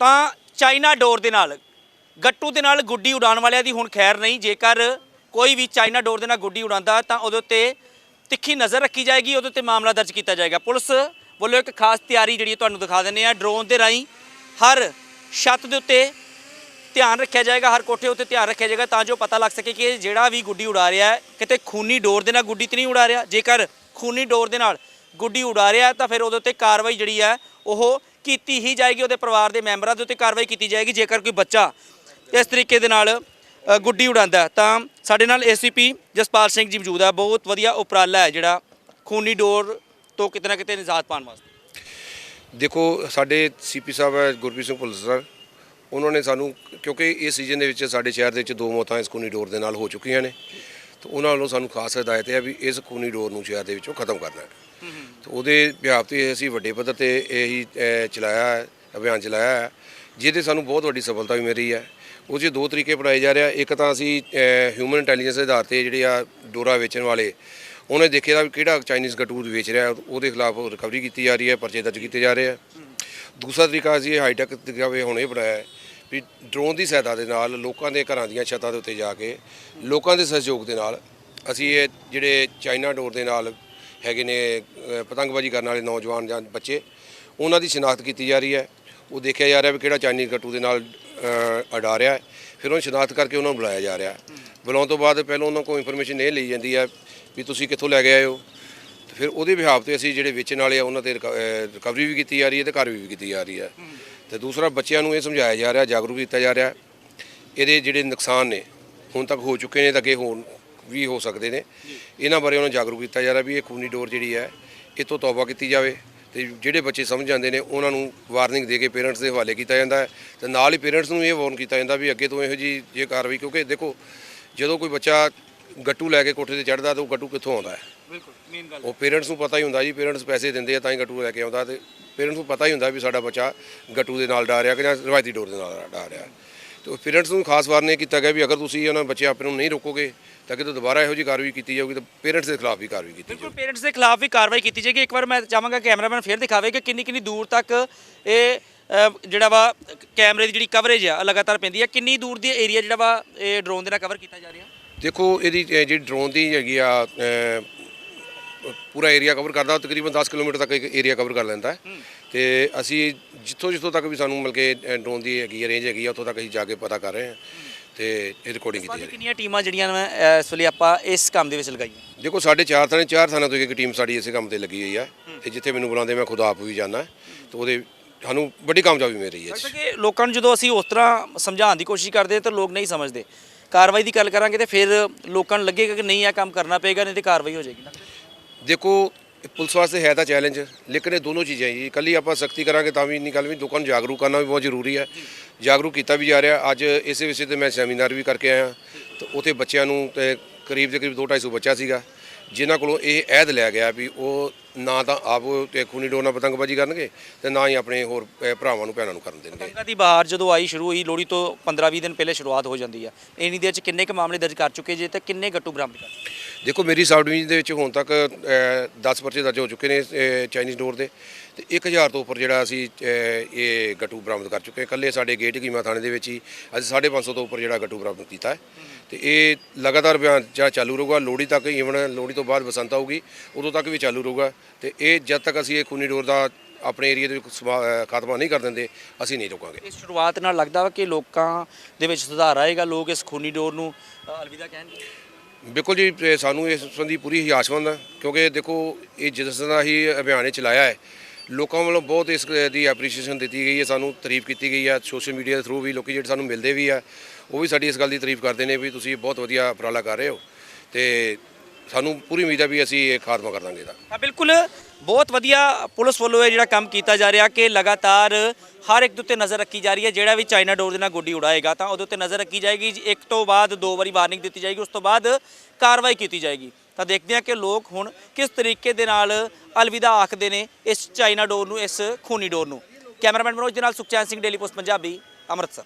ਤਾਂ ਚਾਈਨਾ ਡੋਰ ਦੇ ਨਾਲ, ਗੱਟੂ ਦੇ ਨਾਲ ਗੁੱਡੀ ਉਡਾਉਣ ਵਾਲਿਆਂ ਦੀ ਹੁਣ ਖੈਰ ਨਹੀਂ। ਜੇਕਰ ਕੋਈ ਵੀ ਚਾਈਨਾ ਡੋਰ ਦੇ ਨਾਲ ਗੁੱਡੀ ਉਡਾਉਂਦਾ, ਤਾਂ ਉਹਦੇ ਉੱਤੇ ਤਿੱਖੀ ਨਜ਼ਰ ਰੱਖੀ ਜਾਏਗੀ, ਉਹਦੇ ਉੱਤੇ ਮਾਮਲਾ ਦਰਜ ਕੀਤਾ ਜਾਏਗਾ। ਪੁਲਿਸ ਵੱਲੋਂ ਇੱਕ ਖਾਸ ਤਿਆਰੀ ਜਿਹੜੀ ਹੈ ਤੁਹਾਨੂੰ ਦਿਖਾ ਦਿੰਦੇ ਆ ਡਰੋਨ ਦੇ ਰਾਹੀਂ ਹਰ ਛੱਤ ਦੇ ਉੱਤੇ ਧਿਆਨ ਰੱਖਿਆ ਜਾਏਗਾ, ਹਰ ਕੋਠੇ ਉੱਤੇ ਧਿਆਨ ਰੱਖਿਆ ਜਾਏਗਾ, ਤਾਂ ਜੋ ਪਤਾ ਲੱਗ ਸਕੇ ਕਿ ਜਿਹੜਾ ਵੀ ਗੁੱਡੀ ਉਡਾ ਰਿਹਾ ਹੈ, ਕਿਤੇ ਖੂਨੀ ਡੋਰ ਦੇ ਨਾਲ ਗੁੱਡੀ ਤੇ ਨਹੀਂ ਉਡਾ ਰਿਹਾ। ਜੇਕਰ ਖੂਨੀ ਡੋਰ ਦੇ ਨਾਲ ਗੁੱਡੀ ਉਡਾ ਰਿਹਾ, ਤਾਂ ਫਿਰ ਉਹਦੇ ਉੱਤੇ ਕਾਰਵਾਈ ਜਿਹੜੀ ਹੈ, ਉਹ ਕੀਤੀ ਹੀ ਜਾਏਗੀ ਉਹਦੇ ਪਰਿਵਾਰ ਦੇ ਮੈਂਬਰਾਂ ਦੇ ਉੱਤੇ ਕਾਰਵਾਈ ਕੀਤੀ ਜਾਏਗੀ ਜੇਕਰ ਕੋਈ ਬੱਚਾ ਇਸ ਤਰੀਕੇ ਦੇ ਨਾਲ ਗੁੱਡੀ ਉਡਾਉਂਦਾ ਤਾਂ ਸਾਡੇ ਨਾਲ ਏਸੀਪੀ ਜਸਪਾਲ ਸਿੰਘ ਜੀ ਮੌਜੂਦ ਹੈ। ਬਹੁਤ ਵਧੀਆ ਉਪਰਾਲਾ ਹੈ ਜਿਹੜਾ ਖੂਨੀ ਡੋਰ ਤੋਂ ਕਿਤੇ ਨਾ ਕਿਤੇ ਨਿਜਾਤ ਪਾਉਣ ਵਾਸਤੇ। ਦੇਖੋ ਸਾਡੇ ਸੀਪੀ ਸਾਹਿਬ ਹੈ ਗੁਰਪ੍ਰੀਤ ਸਿੰਘ ਭੁੱਲਰ ਸਰ। ਉਹਨਾਂ ਨੇ ਸਾਨੂੰ ਕਿਉਂਕਿ ਇਸ ਸੀਜ਼ਨ ਦੇ ਵਿੱਚ ਸਾਡੇ ਸ਼ਹਿਰ ਦੇ ਵਿੱਚ ਦੋ ਮੌਤਾਂ ਇਸ ਖੂਨੀ ਡੋਰ ਦੇ ਨਾਲ ਹੋ ਚੁੱਕੀਆਂ ਨੇ। ਤੇ ਉਹਨਾਂ ਵੱਲੋਂ ਸਾਨੂੰ ਖਾਸ ਹਦਾਇਤ ਹੈ ਵੀ ਇਸ ਖੂਨੀ ਡੋਰ ਨੂੰ ਸ਼ਹਿਰ ਦੇ ਵਿੱਚੋਂ ਖਤਮ ਕਰਨਾ ਹੈ। ਉਹਦੇ ਵਿਆਪ ਤੇ ਅਸੀਂ ਵੱਡੇ ਪੱਧਰ ਤੇ ਇਹੀ ਚਲਾਇਆ ਹੈ, ਅਭਿਆਨ ਚਲਾਇਆ ਹੈ, ਜਿਹਦੇ ਸਾਨੂੰ ਬਹੁਤ ਵੱਡੀ ਸਫਲਤਾ ਵੀ ਮਿਲੀ ਹੈ। ਉਹ 'ਚ ਦੋ ਤਰੀਕੇ ਅਪਣਾਏ ਜਾ ਰਿਹਾ ਇੱਕ ਤਾਂ ਅਸੀਂ ਹਿਊਮਨ ਇੰਟੈਲੀਜੈਂਸ ਦੇ ਆਧਾਰ ਤੇ ਜਿਹੜੇ ਆ ਡੋਰਾ ਵੇਚਣ ਵਾਲੇ, ਉਹਨੇ ਦੇਖਿਆ ਵੀ ਕਿਹੜਾ ਚਾਈਨੀਜ਼ ਗਟੂਰ ਵੇਚ ਰਿਹਾ, ਉਹਦੇ ਖਿਲਾਫ ਰਿਕਵਰੀ ਕੀਤੀ ਜਾ ਰਹੀ ਹੈ, ਪਰਚੇ ਦਰਜ ਕੀਤੇ ਜਾ ਰਹੇ ਆ। ਦੂਸਰਾ ਤਰੀਕਾ ਅਸੀਂ ਹਾਈਟੈਕ ਤਰੀਕਾ ਵੀ ਹੁਣ ਇਹ ਬਣਾਇਆ ਵੀ ਡਰੋਨ ਦੀ ਸਹਾਇਤਾ ਦੇ ਨਾਲ ਲੋਕਾਂ ਦੇ ਘਰਾਂ ਦੀਆਂ ਛੱਤਾਂ ਦੇ ਉੱਤੇ ਜਾ ਕੇ ਲੋਕਾਂ ਦੇ ਸਹਿਯੋਗ ਦੇ ਨਾਲ ਅਸੀਂ ਇਹ ਜਿਹੜੇ ਚਾਈਨਾ ਡੋਰ ਦੇ ਨਾਲ ਹੈਗੇ ਨੇ ਪਤੰਗਬਾਜ਼ੀ ਕਰਨ ਵਾਲੇ ਨੌਜਵਾਨ ਜਾਂ ਬੱਚੇ, ਉਹਨਾਂ ਦੀ ਸ਼ਨਾਖਤ ਕੀਤੀ ਜਾ ਰਹੀ ਹੈ। ਉਹ ਦੇਖਿਆ ਜਾ ਰਿਹਾ ਵੀ ਕਿਹੜਾ ਚਾਈਨੀਜ਼ ਗੱਟੂ ਦੇ ਨਾਲ ਅਡਾ ਰਿਹਾ ਫਿਰ ਉਹਨੂੰ ਸ਼ਨਾਖਤ ਕਰਕੇ ਉਹਨਾਂ ਨੂੰ ਬੁਲਾਇਆ ਜਾ ਰਿਹਾ ਬੁਲਾਉਣ ਤੋਂ ਬਾਅਦ ਪਹਿਲਾਂ ਉਹਨਾਂ ਕੋਲ ਇਨਫੋਰਮੇਸ਼ਨ ਇਹ ਲਈ ਜਾਂਦੀ ਹੈ ਵੀ ਤੁਸੀਂ ਕਿੱਥੋਂ ਲੈ ਕੇ ਆਏ ਹੋ। ਤੇ ਫਿਰ ਉਹਦੇ ਵਿਹਾਰ ਤੇ ਅਸੀਂ ਜਿਹੜੇ ਵੇਚਣ ਵਾਲੇ ਆ, ਉਹਨਾਂ ਤੇ ਰਿਕਵਰੀ ਵੀ ਕੀਤੀ ਜਾ ਰਹੀ ਹੈ ਤੇ ਕਾਰਵਾਈ ਵੀ ਕੀਤੀ ਜਾ ਰਹੀ ਹੈ। ਤੇ ਦੂਸਰਾ ਬੱਚਿਆਂ ਨੂੰ ਇਹ ਸਮਝਾਇਆ ਜਾ ਰਿਹਾ, ਜਾਗਰੂਕ ਕੀਤਾ ਜਾ ਰਿਹਾ ਇਹਦੇ ਜਿਹੜੇ ਨੁਕਸਾਨ ਨੇ, ਹੁਣ ਤੱਕ ਹੋ ਚੁੱਕੇ ਨੇ ਤਾਂ ਅੱਗੇ ਹੋਣ ਵੀ ਹੋ ਸਕਦੇ ਨੇ। ਇਹਨਾਂ ਬਾਰੇ ਉਹਨਾਂ ਜਾਗਰੂਕ ਕੀਤਾ ਜਾ ਰਿਹਾ ਵੀ ਇਹ ਖੂਨੀ ਡੋਰ ਜਿਹੜੀ ਹੈ ਇਹ ਤੋਂ ਤੌਬਾ ਕੀਤੀ ਜਾਵੇ ਤੇ ਜਿਹੜੇ ਬੱਚੇ ਸਮਝ ਜਾਂਦੇ ਨੇ ਉਹਨਾਂ ਨੂੰ ਵਾਰਨਿੰਗ ਦੇ ਕੇ ਪੇਰੈਂਟਸ ਦੇ ਹਵਾਲੇ ਕੀਤਾ ਜਾਂਦਾ ਹੈ ਤੇ ਨਾਲ ਹੀ ਪੇਰੈਂਟਸ ਨੂੰ ਇਹ ਵਾਰਨ ਕੀਤਾ ਜਾਂਦਾ ਵੀ ਅੱਗੇ ਤੋਂ ਇਹੋ ਜੀ ਜੇ ਕਾਰਵਾਈ ਕਿਉਂਕਿ ਦੇਖੋ ਜਦੋਂ ਕੋਈ ਬੱਚਾ ਗੱਟੂ ਲੈ ਕੇ ਕੋਠੇ ਤੇ ਚੜਦਾ ਤਾਂ ਉਹ ਗੱਟੂ ਕਿੱਥੋਂ ਆਉਂਦਾ ਹੈ? ਬਿਲਕੁਲ ਮੇਨ ਗੱਲ ਉਹ ਪੇਰੈਂਟਸ ਨੂੰ ਪਤਾ ਹੀ ਹੁੰਦਾ ਜੀ ਪੇਰੈਂਟਸ ਪੈਸੇ ਦਿੰਦੇ ਆ ਤਾਂ ਹੀ ਗੱਟੂ ਲੈ ਕੇ ਆਉਂਦਾ ਤੇ ਪੇਰੈਂਟਸ ਨੂੰ ਪਤਾ ਹੀ ਹੁੰਦਾ ਵੀ ਸਾਡਾ ਬੱਚਾ ਗੱਟੂ ਦੇ ਨਾਲ ਡਾ ਰਿਹਾ ਕਿ ਜਾਂ ਰਵਾਇਤੀ ਡੋਰ ਦੇ ਨਾਲ ਡਾ ਰਿਹਾ। ਤੇ ਪੇਰੈਂਟਸ ਨੂੰ ਖਾਸ ਵਾਰ ਨੇ ਕੀਤਾ ਗਿਆ ਵੀ ਅਗਰ ਤੁਸੀਂ ਉਹਨਾਂ ਬੱਚੇ ਆਪਣੇ ਨੂੰ ਨਹੀਂ ਰੋਕੋਗੇ ਤਾਂ ਕਿਤੇ ਦੁਬਾਰਾ ਇਹੋ ਜਿਹੀ ਕਾਰਵਾਈ ਕੀਤੀ ਜਾਊਗੀ ਤਾਂ ਪੇਰੈਂਟਸ ਦੇ ਖਿਲਾਫ ਵੀ ਕਾਰਵਾਈ ਕੀਤੀ ਬਿਲਕੁਲ ਜਾਊਗੀ। ਪੇਰੈਂਟਸ ਦੇ ਖਿਲਾਫ ਵੀ ਕਾਰਵਾਈ ਕੀਤੀ ਜਾਏਗੀ। ਇੱਕ ਵਾਰ ਮੈਂ ਚਾਹਾਂਗਾ ਕੈਮਰਾਮੈਨ ਫੇਰ ਦਿਖਾਵੇ ਕਿ ਕਿੰਨੀ ਕਿੰਨੀ ਦੂਰ ਤੱਕ ਇਹ ਜਿਹੜਾ ਵਾ ਕੈਮਰੇ ਦੀ ਜਿਹੜੀ ਕਵਰੇਜ ਆ ਲਗਾਤਾਰ ਪੈਂਦੀ ਹੈ ਕਿੰਨੀ ਦੂਰ ਦੀ ਏਰੀਆ ਜਿਹੜਾ ਵਾ ਇਹ ਡਰੋਨ ਦੇ ਨਾਲ ਕਵਰ ਕੀਤਾ ਜਾ ਰਿਹਾ? ਦੇਖੋ ਇਹਦੀ ਜਿਹੜੀ ਡਰੋਨ ਦੀ ਹੈਗੀ ਆ ਪੂਰਾ ਏਰੀਆ ਕਵਰ ਕਰਦਾ ਤਕਰੀਬਨ 10 ਕਿਲੋਮੀਟਰ ਤੱਕ ਇੱਕ ਏਰੀਆ ਕਵਰ ਕਰ ਲੈਂਦਾ ਹੈ। ਤੇ ਅਸੀਂ ਜਿੱਥੋਂ ਜਿੱਥੋਂ ਤੱਕ ਵੀ ਸਾਨੂੰ ਮਿਲ ਕੇ ਡਰੋਨ ਦੀ ਹੈਗੀ ਆ ਰੇਂਜ ਹੈਗੀ ਆ ਉੱਥੋਂ ਤੱਕ ਅਸੀਂ ਜਾ ਕੇ ਪਤਾ ਕਰ ਰਹੇ ਹਾਂ ਤੇ ਇਹ ਰਿਕਾਰਡਿੰਗ ਕੀਤੀ ਜਾ ਹੈ। ਕਿੰਨੀਆਂ ਟੀਮਾਂ ਜਿਹੜੀਆਂ ਨੇ ਇਸ ਵੇਲੇ ਆਪਾਂ ਇਸ ਕੰਮ ਦੇ ਵਿੱਚ ਲਗਾਈਆਂ? ਦੇਖੋ ਸਾਡੇ ਚਾਰ ਥਾਣੇ ਚਾਰ ਥਾਣਿਆਂ ਤੋਂ ਇੱਕ ਟੀਮ ਸਾਡੀ ਇਸੇ ਕੰਮ ਤੇ ਲੱਗੀ ਹੋਈ ਆ। ਤੇ ਜਿੱਥੇ ਮੈਨੂੰ ਬੁਲਾਉਂਦੇ ਮੈਂ ਖੁਦ ਆਪ ਵੀ ਜਾਣਾ ਤੇ ਉਹਦੇ ਸਾਨੂੰ ਵੱਡੀ ਕਾਮਯਾਬੀ ਮਿਲ ਰਹੀ ਹੈ ਲੱਗਦਾ ਕਿ ਲੋਕਾਂ ਨੂੰ ਜਦੋਂ ਅਸੀਂ ਉਸ ਤਰ੍ਹਾਂ ਸਮਝਾਉਣ ਦੀ ਕੋਸ਼ਿਸ਼ ਕਰਦੇ ਹਾਂ ਤਾਂ ਲੋਕ ਨਹੀਂ ਸਮਝਦੇ। ਕਾਰਵਾਈ ਦੀ ਗੱਲ ਕਰਾਂਗੇ ਤੇ ਫਿਰ ਲੋਕਾਂ ਨੂੰ ਲੱਗੇਗਾ ਕਿ ਨਹੀਂ ਇਹ ਕੰਮ ਕਰਨਾ ਪਏਗਾ ਨਹੀਂ ਤੇ ਕਾਰਵਾਈ ਹੋ ਜਾਏਗੀ ਦੇਖੋ ਪੁਲਿਸ ਵਾਸਤੇ ਹੈ ਤਾਂ ਚੈਲੰਜ ਲੇਕਿਨ ਇਹ ਦੋਨੋਂ ਚੀਜ਼ਾਂ ਜੀ। ਕੱਲੀ ਆਪਾਂ ਸਖਤੀ ਕਰਾਂਗੇ ਤਾਂ ਵੀ ਨਹੀਂ ਗੱਲ ਵੀ, ਲੋਕਾਂ ਨੂੰ ਜਾਗਰੂਕ ਕਰਨਾ ਵੀ ਬਹੁਤ ਜ਼ਰੂਰੀ ਹੈ। ਜਾਗਰੂਕ ਕੀਤਾ ਵੀ ਜਾ ਰਿਹਾ। ਅੱਜ ਇਸੇ ਵਿਸ਼ੇ ਤੇ ਮੈਂ ਸੈਮੀਨਾਰ ਵੀ ਕਰਕੇ ਆਇਆ। ਤੇ ਉਥੇ ਬੱਚਿਆਂ ਨੂੰ ਤੇ ਕਰੀਬ ਦੇ ਕਰੀਬ 2-250 ਬੱਚਾ ਸੀਗਾ। ਜਿਨ੍ਹਾਂ ਕੋਲੋਂ ਇਹ ਐਦ ਲਿਆ ਗਿਆ ਵੀ ਉਹ ਨਾ ਤਾਂ ਆਪ ਤੇ ਖੂਨੀ ਡੋਰ ਨਾਲ ਪਤੰਗਬਾਜ਼ੀ ਕਰਨਗੇ ਤੇ ਨਾ ਹੀ ਆਪਣੇ ਹੋਰ ਭਰਾਵਾਂ ਨੂੰ, ਭੈਣਾਂ ਨੂੰ ਕਰਨ ਦੇਣਗੇ। ਪਤੰਗਾਂ ਦੀ ਬਾਹਰ ਜਦੋਂ ਆਈ ਸ਼ੁਰੂ ਹੋਈ, ਲੋਹੜੀ ਤੋਂ 15-20 ਦਿਨ ਪਹਿਲੇ ਸ਼ੁਰੂਆਤ ਹੋ ਜਾਂਦੀ ਹੈ ਇੰਨੀ ਦੇਰ ਚ ਕਿੰਨੇ ਕੁ ਮਾਮਲੇ ਦਰਜ ਕਰ ਚੁੱਕੇ ਜੇ ਤੇ ਕਿੰਨੇ ਗੱਟੂ ਬਰਾਮਦ ਕਰ ਦੇਖੋ, ਮੇਰੀ ਸਬ ਡਿਵੀਜ਼ਨ ਦੇ ਵਿੱਚ ਹੁਣ ਤੱਕ 10 ਪਰਚੇ ਦਰਜ ਹੋ ਚੁੱਕੇ ਨੇ ਚਾਈਨੀਜ਼ ਡੋਰ ਦੇ। ਤੇ 1000 ਤੋਂ ਉੱਪਰ ਜਿਹੜਾ ਅਸੀਂ ਇਹ ਗੱਟੂ ਬਰਾਮਦ ਕਰ ਚੁੱਕੇ ਹਾਂ। ਇਕੱਲੇ ਸਾਡੇ ਗੇਟ ਕੀਮਾ ਥਾਣੇ ਦੇ ਵਿੱਚ ਹੀ ਅਸੀਂ 550 ਤੋਂ ਉੱਪਰ ਜਿਹੜਾ ਗੱਟੂ ਬਰਾਮਦ ਕੀਤਾ ਹੈ। ਤੇ ਇਹ ਲਗਾਤਾਰ ਅਭਿਆਨ ਜਿਹੜਾ ਚਾਲੂ ਰਹੂਗਾ, ਲੋਹੜੀ ਤੱਕ ਈਵਨ ਲੋਹੜੀ ਤੋਂ ਬਾਅਦ ਬਸੰਤ ਆਊਗੀ, ਉਦੋਂ ਤੱਕ ਵੀ ਚਾਲੂ ਰਹੂਗਾ। ਤੇ ਇਹ ਜਦ ਤੱਕ ਅਸੀਂ ਇਹ ਖੂਨੀ ਡੋਰ ਦਾ ਆਪਣੇ ਏਰੀਆ ਦੇ ਖਾਤਮਾ ਨਹੀਂ ਕਰ ਦਿੰਦੇ, ਅਸੀਂ ਨਹੀਂ ਰੁਕਾਂਗੇ। ਇਸ ਸ਼ੁਰੂਆਤ ਨਾਲ ਲੱਗਦਾ ਵਾ ਕਿ ਲੋਕਾਂ ਦੇ ਵਿੱਚ ਸੁਧਾਰ ਆਏਗਾ। ਲੋਕ ਇਸ ਖੂਨੀ ਡੋਰ ਨੂੰ ਅਲਵਿਦਾ ਕਹਿਣਗੇ। ਬਿਲਕੁਲ ਜੀ ਇਹ ਸਾਨੂੰ ਇਸ ਸੰਬੰਧੀ ਪੂਰੀ ਹੀ ਆਸ਼ਵੰਦ ਹੈ ਕਿਉਂਕਿ ਦੇਖੋ, ਇਹ ਜਿਸ ਤਰ੍ਹਾਂ ਹੀ ਅਭਿਆਨ ਇਹ ਚਲਾਇਆ ਹੈ, ਲੋਕਾਂ ਵੱਲੋਂ ਬਹੁਤ ਇਸ ਦੀ ਐਪਰੀਸ਼ੀਏਸ਼ਨ ਦਿੱਤੀ ਗਈ ਹੈ, ਸਾਨੂੰ ਤਾਰੀਫ ਕੀਤੀ ਗਈ ਹੈ ਸੋਸ਼ਲ ਮੀਡੀਆ ਦੇ ਥਰੂ ਵੀ ਲੋਕੀ ਜਿਹੜੇ ਸਾਨੂੰ ਮਿਲਦੇ ਵੀ ਆ, ਉਹ ਵੀ ਸਾਡੀ ਇਸ ਗੱਲ ਦੀ ਤਾਰੀਫ ਕਰਦੇ ਨੇ ਵੀ ਤੁਸੀਂ ਬਹੁਤ ਵਧੀਆ ਉਪਰਾਲਾ ਕਰ ਰਹੇ ਹੋ, ਤੇ ਸਾਨੂੰ ਪੂਰੀ ਉਮੀਦ ਹੈ ਵੀ ਅਸੀਂ ਇਹ ਖਾਤਮਾ ਕਰ ਦਾਂਗੇ ਇਹਦਾ। ਹਾਂ, ਬਿਲਕੁਲ। ਬਹੁਤ ਵਧੀਆ ਪੁਲਿਸ ਵੱਲੋਂ ਇਹ ਜਿਹੜਾ ਕੰਮ ਕੀਤਾ ਜਾ ਰਿਹਾ ਕਿ ਲਗਾਤਾਰ ਹਰ ਇੱਕ ਦੇ ਉੱਤੇ ਨਜ਼ਰ ਰੱਖੀ ਜਾ ਰਹੀ ਹੈ। ਜਿਹੜਾ ਵੀ ਚਾਈਨਾ ਡੋਰ ਦੇ ਨਾਲ ਗੋਡੀ ਉਡਾਏਗਾ ਤਾਂ ਉਹਦੇ ਉੱਤੇ ਨਜ਼ਰ ਰੱਖੀ ਜਾਏਗੀ। ਜੀ ਇੱਕ ਤੋਂ ਬਾਅਦ ਦੋ ਵਾਰੀ ਵਾਰਨਿੰਗ ਦਿੱਤੀ ਜਾਏਗੀ, ਉਸ ਤੋਂ ਬਾਅਦ ਕਾਰਵਾਈ ਕੀਤੀ ਜਾਏਗੀ। ਤਾਂ ਦੇਖਦੇ ਹਾਂ ਕਿ ਲੋਕ ਹੁਣ ਕਿਸ ਤਰੀਕੇ ਦੇ ਨਾਲ ਅਲਵਿਦਾ ਆਖਦੇ ਨੇ ਇਸ ਚਾਈਨਾ ਡੋਰ ਨੂੰ, ਇਸ ਖੂਨੀ ਡੋਰ ਨੂੰ। ਕੈਮਰਾਮੈਨ ਮਨੋਜ ਦੇ ਨਾਲ ਸੁਖਚੈਨ ਸਿੰਘ, ਡੇਲੀ ਪੋਸਟ, ਪੰਜਾਬੀ, ਅੰਮ੍ਰਿਤਸਰ।